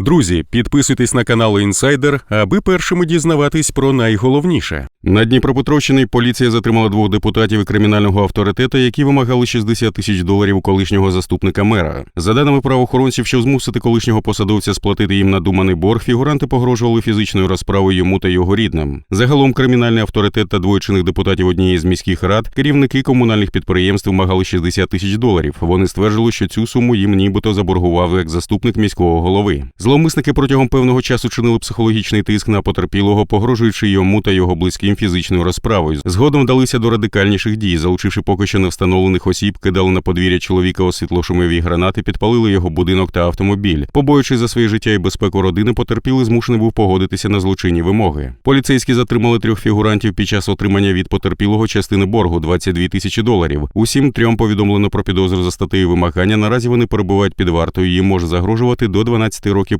Друзі, підписуйтесь на канал Інсайдер, аби першими дізнаватись про найголовніше. На Дніпропетровщині поліція затримала двох депутатів і кримінального авторитета, які вимагали 60 тисяч доларів колишнього заступника мера. За даними правоохоронців, щоб змусити колишнього посадовця сплатити їм надуманий борг, фігуранти погрожували фізичною розправою йому та його рідним. Загалом кримінальний авторитет та двоє чинних депутатів однієї з міських рад, керівники комунальних підприємств вимагали 60 тисяч доларів. Вони стверджували, що цю суму їм нібито заборгував як заступник міського голови. Зловмисники протягом певного часу чинили психологічний тиск на потерпілого, погрожуючи йому та його близьким фізичною розправою. Згодом вдалися до радикальніших дій, залучивши поки що не встановлених осіб, кидали на подвір'я чоловіка освітлошумові гранати, підпалили його будинок та автомобіль. Побоюючи за своє життя і безпеку родини, потерпілий змушений був погодитися на злочинні вимоги. Поліцейські затримали трьох фігурантів під час отримання від потерпілого частини боргу 22 тисячі доларів. Усім трьом повідомлено про підозру за статтею вимагання. Наразі вони перебувають під вартою. Їм може загрожувати до 12 років